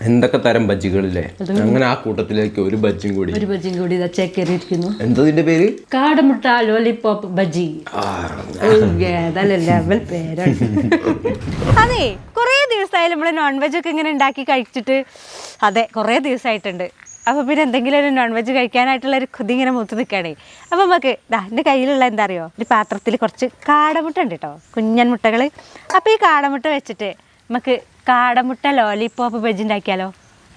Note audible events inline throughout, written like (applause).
എന്തൊക്കെ തരം ബജ്ജികളില്ലേ? അങ്ങനെ ആ കൂട്ടത്തിലേക്ക് ഒരു ബജ്ജിയും കൂടി. ഒരു ബജ്ജിയും കൂടി ചേക്കേറിയിരിക്കുന്നു. എന്തതിന്റെ പേര്? കാടമുട്ട ലോലിപോപ്പ് ബജ്ജി. ഏതായാലും ലെവൽ പേരാണ്. അതെ കുറേ ദിവസമായാലും നമ്മൾ നോൺ വെജ് ഒക്കെ ഇങ്ങനെ ഉണ്ടാക്കി കഴിച്ചിട്ട് അതെ കുറേ ദിവസമായിട്ടുണ്ട്. അപ്പോൾ പിന്നെ എന്തെങ്കിലും ഒരു നോൺ വെജ് കഴിക്കാനായിട്ടുള്ള ഒരു കൊതി ഇങ്ങനെ മൂത്ത് നിൽക്കുകയാണേ. അപ്പോൾ നമുക്ക് ഇതാ എന്റെ കയ്യിലുള്ള എന്താ അറിയോ ഒരു പാത്രത്തിൽ കുറച്ച് കാടമുട്ട ഉണ്ട് കേട്ടോ കുഞ്ഞൻ മുട്ടകൾ അപ്പോൾ ഈ കാടമുട്ട വെച്ചിട്ട് നമുക്ക് കാടമുട്ട ലോലിപ്പോപ്പ് ബജ്ജി ഉണ്ടാക്കിയാലോ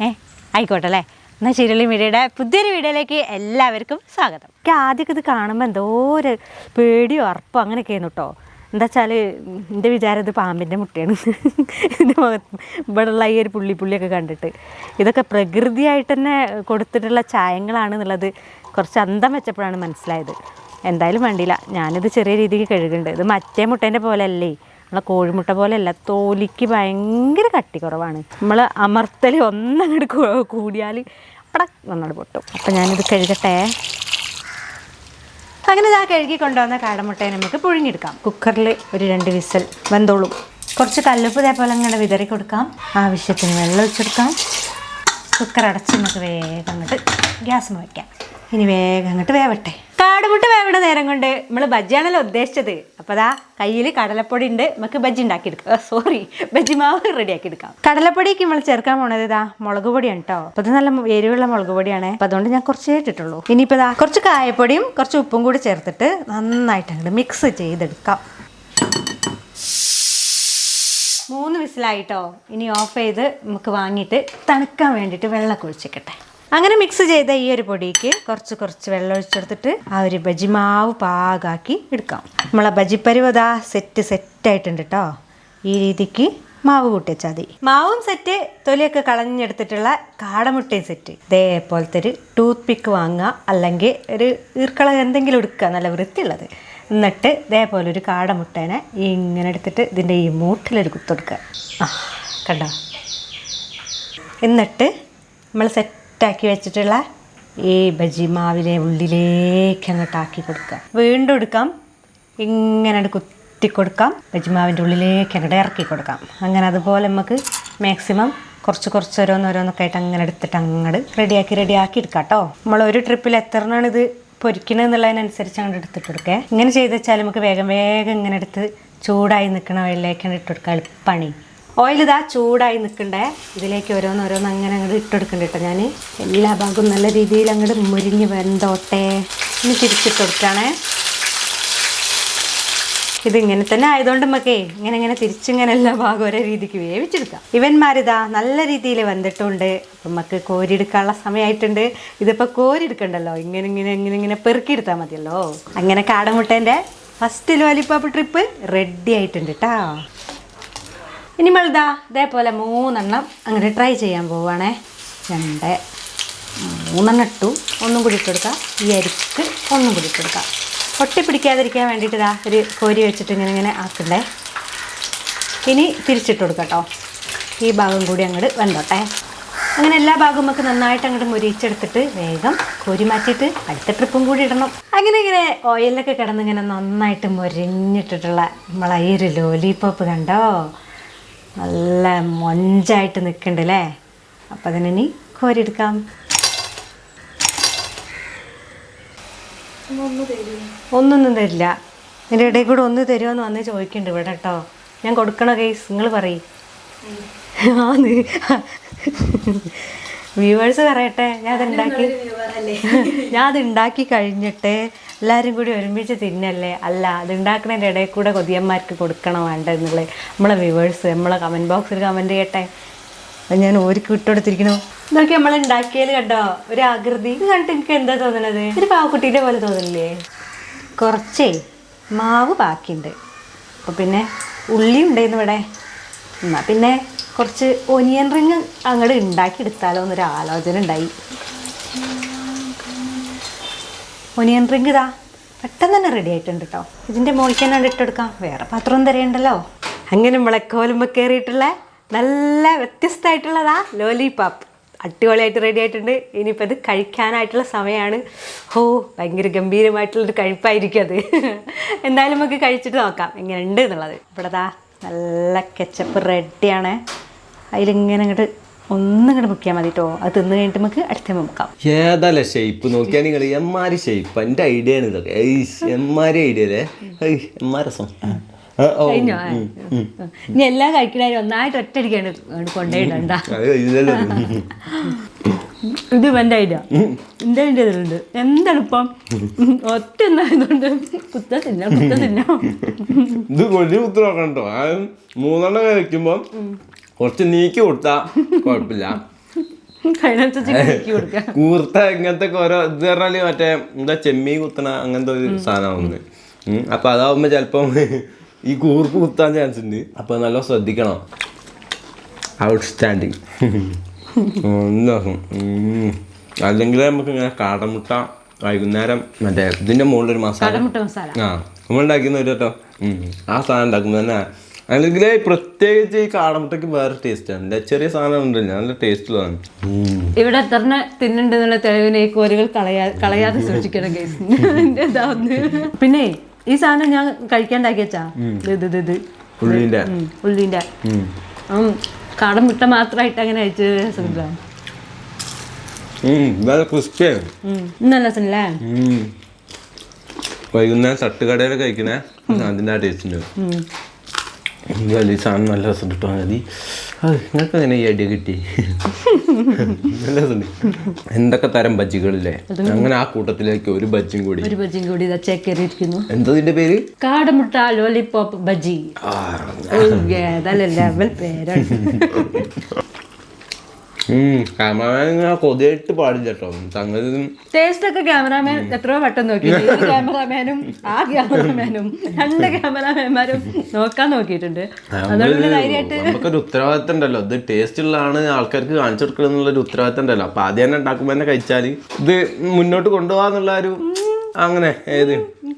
ഏ ആയിക്കോട്ടെ അല്ലേ? എന്നാൽ ചിരളി മീഡിയയുടെ പുതിയൊരു വീഡിയോയിലേക്ക് എല്ലാവർക്കും സ്വാഗതം. എനിക്ക് ആദ്യമൊക്കെ ഇത് കാണുമ്പോൾ എന്തോ ഒരു പേടിയോ ഉറപ്പോ അങ്ങനെയൊക്കെ ആയിരുന്നു കേട്ടോ എന്താ വെച്ചാൽ എന്റെ വിചാരം ഇത് പാമ്പിന്റെ മുട്ടയാണ്. എന്റെ മുഖത്ത് ഇവിടെയുള്ള ഈ ഒരു പുള്ളി പുള്ളിയൊക്കെ കണ്ടിട്ട്. ഇതൊക്കെ പ്രകൃതിയായിട്ട് തന്നെ കൊടുത്തിട്ടുള്ള ചായങ്ങളാണ് എന്നുള്ളത് കുറച്ച് അന്തം വെച്ചപ്പോഴാണ് മനസ്സിലായത്. എന്തായാലും വേണ്ടിയില്ല. ഞാനിത് ചെറിയ രീതിക്ക് കഴുകുന്നുണ്ട് ഇത് മറ്റേ മുട്ടേന്റെ പോലെ അല്ലേ? നമ്മളെ കോഴിമുട്ട പോലെയല്ല തോലിക്ക് ഭയങ്കര കട്ടി കുറവാണ് നമ്മൾ അമർത്തൽ ഒന്നങ്ങോട്ട് കൂടിയാൽ അവിടെ നന്നായിട്ട് പൊട്ടും. അപ്പം ഞാനിത് കഴുകട്ടെ. അങ്ങനെ ഞാൻ കഴുകി കൊണ്ടുവന്ന കാടമുട്ടയെ നമുക്ക് പുഴുങ്ങിയെടുക്കാം. കുക്കറിൽ ഒരു രണ്ട് വിസൽ വെന്തോളും. കുറച്ച് കല്ലുപ്പ് ഇതേപോലെ അങ്ങനെ വിതറി കൊടുക്കാം. ആവശ്യത്തിന് വെള്ളം ഒഴിച്ചെടുക്കാം. കുക്കർ അടച്ച് നമുക്ക് വേഗം അങ്ങോട്ട് ഗ്യാസ് വയ്ക്കാം. ഇനി വേഗം അങ്ങോട്ട് വേവട്ടെ. കാടുമുട്ട വേവണ നേരം കൊണ്ട് നമ്മൾ ബജ്ജിയാണല്ലോ ഉദ്ദേശിച്ചത്. അപ്പോൾ അതാ കയ്യിൽ കടലപ്പൊടി ഉണ്ട് നമുക്ക് ബജ്ജി ഉണ്ടാക്കിയെടുക്കാം. സോറി ബജ്ജി മാവ് റെഡിയാക്കി എടുക്കാം കടലപ്പൊടിക്ക് നമ്മൾ ചേർക്കാൻ പോണത് ഇതാ മുളക് പൊടിയാണ് കേട്ടോ അപ്പോൾ നല്ല എരിവുള്ള മുളക് പൊടിയാണ്. അപ്പോൾ അതുകൊണ്ട് ഞാൻ കുറച്ചേ ഇട്ടിട്ടുള്ളൂ. ഇനിയിപ്പോൾ ഇതാ കുറച്ച് കായപ്പൊടിയും കുറച്ച് ഉപ്പും കൂടി ചേർത്തിട്ട് നന്നായിട്ട് അങ്ങോട്ട് മിക്സ് ചെയ്തെടുക്കാം. മൂന്ന് വിസിലായിട്ടോ ഇനി ഓഫ് ചെയ്ത് നമുക്ക് വാങ്ങിയിട്ട് തണുക്കാൻ വേണ്ടിയിട്ട് വെള്ളമൊക്കെ ഒഴിച്ചിക്കട്ടെ. അങ്ങനെ മിക്സ് ചെയ്ത ഈ ഒരു പൊടിക്ക് കുറച്ച് കുറച്ച് വെള്ളം ഒഴിച്ചെടുത്തിട്ട് ആ ഒരു ബജിമാവ് പാകാക്കി എടുക്കാം. നമ്മളെ ബജിപ്പരുവത സെറ്റ് സെറ്റായിട്ടുണ്ട് കേട്ടോ ഈ രീതിക്ക് മാവ് കൂട്ടിച്ചാൽ മതി. മാവും സെറ്റ് തൊലിയൊക്കെ കളഞ്ഞെടുത്തിട്ടുള്ള കാടമുട്ടയും സെറ്റ് ഇതേപോലത്തെ ഒരു ടൂത്ത് പിക്ക് വാങ്ങുക അല്ലെങ്കിൽ ഒരു ഈർക്കള എന്തെങ്കിലും എടുക്കുക നല്ല വൃത്തിയുള്ളത്. എന്നിട്ട് ഇതേപോലെ ഒരു കാടമുട്ടേനെ ഇങ്ങനെ എടുത്തിട്ട് ഇതിന്റെ ഈ മൂട്ടിലൊരു കുത്തൊടുക്കുക. ആ കണ്ടോ? എന്നിട്ട് നമ്മൾ സെറ്റാക്കി വെച്ചിട്ടുള്ള ഈ ബജി മാവിലെ ഉള്ളിലേക്ക് അങ്ങോട്ട് ആക്കി കൊടുക്കുക. വീണ്ടും എടുക്കാം. ഇങ്ങനെ കുത്തി കൊടുക്കാം. ബജിമാവിന്റെ ഉള്ളിലേക്ക് അങ്ങോട്ട് ഇറക്കി കൊടുക്കാം. അങ്ങനെ അതുപോലെ നമുക്ക് മാക്സിമം കുറച്ച് കുറച്ച് ഓരോന്നോരോന്നൊക്കെ ആയിട്ട് അങ്ങനെ എടുത്തിട്ട് അങ്ങോട്ട് റെഡിയാക്കി റെഡിയാക്കി എടുക്കാം കേട്ടോ നമ്മൾ ഒരു ട്രിപ്പിൽ എത്രണ്ണാണ് ഇത് പൊരിക്കണമെന്നുള്ളതിനനുസരിച്ച് അങ്ങോട്ട് എടുത്തിട്ട് കൊടുക്കേ. ഇങ്ങനെ ചെയ്ത് വെച്ചാൽ നമുക്ക് വേഗം വേഗം ഇങ്ങനെ എടുത്ത് ചൂടായി നിൽക്കണ വെള്ളയിലേക്കാണ് ഇട്ട് കൊടുക്കുക എളുപ്പണി. ഓയിൽ ഇതാ ചൂടായി നിൽക്കണ്ടേ? ഇതിലേക്ക് ഓരോന്നോരോന്ന് ഓരോന്ന് അങ്ങനെ അങ്ങോട്ട് ഇട്ടെടുക്കണ്ട കേട്ടോ ഞാൻ എല്ലാ ഭാഗവും നല്ല രീതിയിൽ അങ്ങോട്ട് മുരിഞ്ഞ് വെന്തോട്ടെ. ഇനി തിരിച്ചിട്ട് കൊടുക്കുകയാണേ ഇതിങ്ങനെ തന്നെ ആയതുകൊണ്ട് നമുക്കേ ഇങ്ങനെ ഇങ്ങനെ തിരിച്ചിങ്ങനെ എല്ലാ ഭാഗം ഒരേ രീതിക്ക് വേവിച്ചെടുക്കാം. ഇവന്മാരിതാ നല്ല രീതിയിൽ വന്നിട്ടുണ്ട് അപ്പം നമുക്ക് കോരിയെടുക്കാനുള്ള സമയമായിട്ടുണ്ട് ഇതിപ്പോൾ കോരിയെടുക്കണ്ടല്ലോ. ഇങ്ങനെ ഇങ്ങനെ ഇങ്ങനെ ഇങ്ങനെ പെറുക്കിയെടുത്താൽ മതിയല്ലോ. അങ്ങനെ കാടമുട്ടേന്റെ ഫസ്റ്റ് ലോലിപ്പോപ്പ് ട്രിപ്പ് റെഡി ആയിട്ടുണ്ട് കേട്ടോ ഇനി മൾദാ ഇതേപോലെ മൂന്നെണ്ണം അങ്ങനെ ട്രൈ ചെയ്യാൻ പോവുകയാണേ രണ്ട് മൂന്നെണ്ണം ഇട്ടു. ഒന്നും കൂടി ഇട്ടെടുക്കാം ഈ അരിക്ക് ഒന്നും കൂടി ഇട്ടെടുക്കാം പൊട്ടിപ്പിടിക്കാതിരിക്കാൻ വേണ്ടിയിട്ട് ഇതാ ഒരു കോരി വെച്ചിട്ട് ഇങ്ങനെ ഇങ്ങനെ ആക്കണ്ടേ. ഇനി തിരിച്ചിട്ട് കൊടുക്കാം കേട്ടോ ഈ ഭാഗം കൂടി അങ്ങോട്ട് വെന്തോട്ടെ. അങ്ങനെ എല്ലാ ഭാഗവും ഒക്കെ നന്നായിട്ട് അങ്ങോട്ട് മുരിച്ചെടുത്തിട്ട് വേഗം കോരി മാറ്റിയിട്ട് അടുത്ത ട്രിപ്പും കൂടി ഇടണം. അങ്ങനെ ഇങ്ങനെ ഓയിലൊക്കെ കിടന്നിങ്ങനെ നന്നായിട്ട് മുരിഞ്ഞിട്ടിട്ടുള്ള നമ്മളെ ഈ ഒരു ലോലിപോപ്പ് കണ്ടോ? നല്ല മൊഞ്ചായിട്ട് നിൽക്കുന്നുണ്ട് അല്ലേ അപ്പം അതിനി കോരിയെടുക്കാം ഒന്നൊന്നും തരില്ല. എന്റെ ഇടയിൽ കൂടെ ഒന്ന് തരുമോന്ന് വന്ന് ചോദിക്കുന്നുണ്ട് ഇവിടെ കേട്ടോ ഞാൻ കൊടുക്കണ കേസ് നിങ്ങൾ പറയും. ആന്ന് വ്യൂവേഴ്സ് (laughs) പറയട്ടെ. ഞാൻ അത് ഉണ്ടാക്കി (laughs) ഞാൻ അത് ഉണ്ടാക്കി കഴിഞ്ഞിട്ട് എല്ലാവരും കൂടി ഒരുമിച്ച് തിന്നല്ലേ? അല്ല അത് ഉണ്ടാക്കുന്നതിന്റെ ഇടയിൽ കൂടെ കൊതിയന്മാർക്ക് കൊടുക്കണം വേണ്ട എന്നുള്ളത് നമ്മളെ വ്യൂവേഴ്സ് നമ്മളെ കമന്റ് ബോക്സിൽ കമന്റ് ചെയ്യട്ടെ. അത് ഞാൻ ഓർക്ക് വിട്ടുകൊടുത്തിരിക്കണു ഇതൊക്കെ നമ്മൾ ഉണ്ടാക്കിയാൽ കണ്ടോ? ഒരു ആകൃതി. ഇത് കണ്ടിട്ട് എനിക്ക് എന്താ തോന്നണത്? ഒരു പാവക്കുട്ടീന്റെ പോലെ തോന്നില്ലേ കുറച്ചേ മാവ് ബാക്കിയുണ്ട്. അപ്പോൾ പിന്നെ ഉള്ളി ഉണ്ടായിരുന്നു ഇവിടെ. എന്നാൽ പിന്നെ കുറച്ച് ഒനിയൻ റിങ് അങ്ങോട്ട് ഉണ്ടാക്കി എടുത്താലോ എന്നൊരു ആലോചന ഉണ്ടായി. ഒനിയൻ റിങ് ഇതാ. പെട്ടെന്ന് തന്നെ റെഡി ആയിട്ടുണ്ട് കേട്ടോ ഇതിന്റെ തന്നെ ഇട്ടെടുക്കാം വേറെ പാത്രം തരേണ്ടല്ലോ. അങ്ങനെ മുളക്കോലുമ്പോൾ കയറിയിട്ടുള്ള നല്ല വ്യത്യസ്തമായിട്ടുള്ളതാ ലോലിപാപ്പ് അടിപൊളിയായിട്ട് റെഡി ആയിട്ടുണ്ട്. ഇനിയിപ്പോൾ ഇത് കഴിക്കാനായിട്ടുള്ള സമയമാണ് ഓ ഭയങ്കര ഗംഭീരമായിട്ടുള്ളൊരു കഴിപ്പായിരിക്കും അത്. എന്തായാലും നമുക്ക് കഴിച്ചിട്ട് നോക്കാം. എങ്ങനെയുണ്ട് എന്നുള്ളത്. ഇവിടെ ദാ നല്ല കെച്ചപ്പ് റെഡിയാണ് അതിലിങ്ങനെ അങ്ങോട്ട് ഒന്നും കൂടെ മുക്കിയാൽ മതി കേട്ടോ അത് തിന്ന് കഴിഞ്ഞിട്ട് നമുക്ക് അടുത്ത മുക്കാം ഏതല്ല ഷേപ്പ് നോക്കിയാൽ നിങ്ങൾ എമ്മാരി ഷേപ്പ് എന്റെ ഐഡിയ ആണ് ഇതൊക്കെ. എമ്മാരി ഐഡിയ അല്ലേ? രസം. കഴിഞ്ഞോ. ഇനി എല്ലാം കഴിക്കണാലും ഒന്നായിട്ട് ഒറ്റയടിക്കാണ് കൊണ്ടുപോയിടണ്ട. (laughs) ഇത് എന്റെ ഐഡിയ എന്റെ ഐഡിയ ഇതിലുണ്ട്. എന്തെളുപ്പം ഒറ്റ ഒന്നായതുകൊണ്ട് കുത്ത തിന്നാം കുത്ത തിന്നോ. ഇത് കൊല്ലി കുത്തി നോക്കണം കേട്ടോ മൂന്നെണ്ണം കഴിക്കുമ്പോ കുറച്ച് നീക്കി കൊടുത്താ കുഴപ്പമില്ല. (laughs) (laughs) കൂർത്ത ഇങ്ങനത്തെ ഓരോ ഇത് പറഞ്ഞാൽ മറ്റേ എന്താ ചെമ്മീൻ കുത്തണ അങ്ങനത്തെ ഒരു സാധനമാണ് അപ്പൊ അതാവുമ്പോ ചെലപ്പം ഈ കൂർപ്പ് കുത്താൻ ചാൻസ് ഉണ്ട്. അപ്പൊ നല്ല ശ്രദ്ധിക്കണം. ഔട്ട്സ്റ്റാൻഡിങ് (laughs) അല്ലെങ്കിൽ നമുക്ക് ഇങ്ങനെ കാടമുട്ട വൈകുന്നേരം മറ്റേ ഇതിന്റെ മുകളിൽ ഒരു മസാല. ആ നമ്മൾ ഉണ്ടാക്കുന്ന ഒരു കേട്ടോ ആ സാധനം ഉണ്ടാക്കുമ്പോൾ തന്നെ അല്ലെങ്കിൽ പ്രത്യേകിച്ച് ഈ കാടമുട്ടയ്ക്ക് വേറെ ടേസ്റ്റ് ആണ്. ചെറിയ സാധനം ഉണ്ടല്ലോ നല്ല ടേസ്റ്റുള്ളതാണ് ഇവിടെ എത്ര തിന്നുണ്ടെന്നുള്ള തെളിവിനെ ഈ കോരുകൾ കളയാ കളയാതെ സൂക്ഷിക്കണം കേസ് പിന്നെ ഈ സാധനം ഞാൻ കഴിക്കാണ്ടാക്കിയച്ചാ ഇത് ഇത് ഇത് ഇത്. ഉള്ളിന്റെ കാടമുട്ട കാടം മുട്ട മാത്രമായിട്ട് അങ്ങനെ അയച്ചു നല്ല ക്രിസ്പിയാണ് നല്ല രസമല്ലേ? വൈകുന്നേരം തട്ടുകടയിൽ കഴിക്കണേ അതിന്റെ ആ ടേസ്റ്റ് ഉണ്ട്. ഉം. സാധനം നല്ല രസം കിട്ടുക മതി. നിങ്ങൾക്ക് അങ്ങനെ ഈ ഐഡിയ കിട്ടി? നല്ല രസമുണ്ട് എന്തൊക്കെ തരം ബജ്ജികളില്ലേ? അങ്ങനെ ആ കൂട്ടത്തിലേക്ക് ഒരു ബജ്ജിയും കൂടി. ഒരു ബജ്ജിയും കൂടി ചേക്കേറിയിരിക്കുന്നു എന്തതിന്റെ പേര്? കാടമുട്ട ലോലിപോപ്പ് ബജി അതല്ല ലെവൽ പേരാണ്. (laughs) ക്യാമറമാൻ കൊതിയായിട്ട് പാടില്ല കേട്ടോ സംഗതി ടേസ്റ്റ് ഒക്കെ ക്യാമറാമാൻ എത്രയോ വട്ടം നോക്കി. ക്യാമറാമാനും (laughs) ആ ക്യാമറാമാനും രണ്ട് ക്യാമറാമാൻമാരും നോക്കാൻ നോക്കിയിട്ടുണ്ട്. നമുക്കൊരു ഉത്തരവാദിത്തം ഉണ്ടല്ലോ ഇത് ടേസ്റ്റ് ഉള്ളതാണ് ആൾക്കാർക്ക് കാണിച്ചു കൊടുക്കണം എന്നുള്ളൊരു ഉത്തരവാദിത്തം ഉണ്ടല്ലോ അപ്പൊ ആദ്യം തന്നെ ഉണ്ടാക്കുമ്പോൾ തന്നെ കഴിച്ചാൽ ഇത് മുന്നോട്ട് കൊണ്ടുപോകാന്നുള്ള ഒരു അങ്ങനെ ഏത്?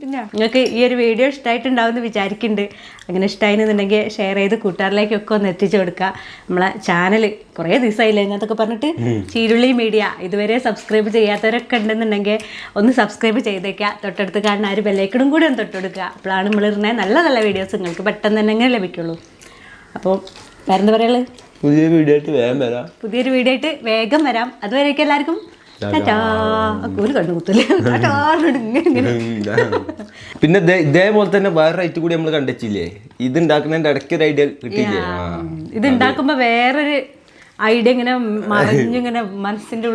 പിന്നെ നിങ്ങൾക്ക് ഈ ഒരു വീഡിയോ ഇഷ്ടമായിട്ടുണ്ടാവുമെന്ന് വിചാരിക്കുന്നുണ്ട്. അങ്ങനെ ഇഷ്ടമായിരുന്നുണ്ടെങ്കിൽ ഷെയർ ചെയ്ത് കൂട്ടുകാരിലേക്കൊക്കെ ഒന്ന് എത്തിച്ചു കൊടുക്കുക. നമ്മളെ ചാനൽ കുറേ ദിവസമായില്ലേ ഇതിനകത്തൊക്കെ പറഞ്ഞിട്ട് ചീരുള്ളി മീഡിയ ഇതുവരെ സബ്സ്ക്രൈബ് ചെയ്യാത്തവരൊക്കെ ഉണ്ടെന്നുണ്ടെങ്കിൽ ഒന്ന് സബ്സ്ക്രൈബ് ചെയ്തേക്കുക. തൊട്ടടുത്ത് കാണുന്ന ഒരു ബെല്ലൈക്കണും കൂടി ഒന്ന് തൊട്ടെടുക്കുക. അപ്പോഴാണ് നമ്മൾ ഇടുന്ന നല്ല നല്ല വീഡിയോസ് നിങ്ങൾക്ക് പെട്ടെന്ന് തന്നെ അങ്ങനെ ലഭിക്കുള്ളൂ. അപ്പോൾ വേറെന്താ പറയുള്ളൂ പുതിയ വീഡിയോ ആയിട്ട് വേഗം വരാം. പുതിയൊരു വീഡിയോ ആയിട്ട് വേഗം വരാം. അതുവരെയൊക്കെ എല്ലാവർക്കും ഒരു കണ്ണു കുത്തല്ലേ (laughs) ടാറ്റാ ഇങ്ങനെ പിന്നെ ഇതേപോലെ തന്നെ വേറെ റൈറ്റ് കൂടി നമ്മൾ കണ്ടിച്ചില്ലേ ഇത് ഉണ്ടാക്കുന്നതിന്റെ ഇടയ്ക്ക് ഒരു ഐഡിയ കിട്ടിയില്ലേ. ഇത് ഉണ്ടാക്കുമ്പോ വേറൊരു ഐഡിയ ഇങ്ങനെ മറിഞ്ഞിങ്ങനെ മനസ്സിന്റെ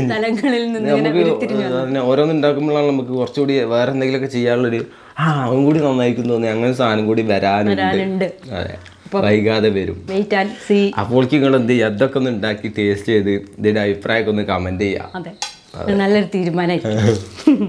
സ്ഥലങ്ങളിൽ നിന്ന് ഓരോന്ന് ഉണ്ടാക്കുമ്പോഴാണ് നമുക്ക് കുറച്ചുകൂടി വേറെ എന്തെങ്കിലുമൊക്കെ ചെയ്യാനുള്ളൊരു ആ അവൻ കൂടി നന്നായിരിക്കും തോന്നി അങ്ങനെ സാധനം കൂടി വരാനുണ്ട്. വരാനുണ്ട്. അതെ. വൈകാതെ വരും. അപ്പോൾ നിങ്ങൾ എന്ത് ചെയ്യുക അതൊക്കെ ഒന്ന് ഉണ്ടാക്കി ടേസ്റ്റ് ചെയ്ത് ഇതിന്റെ അഭിപ്രായമൊക്കെ ഒന്ന് കമന്റ് ചെയ്യുക നല്ലൊരു തീരുമാനമായിരിക്കും. (laughs)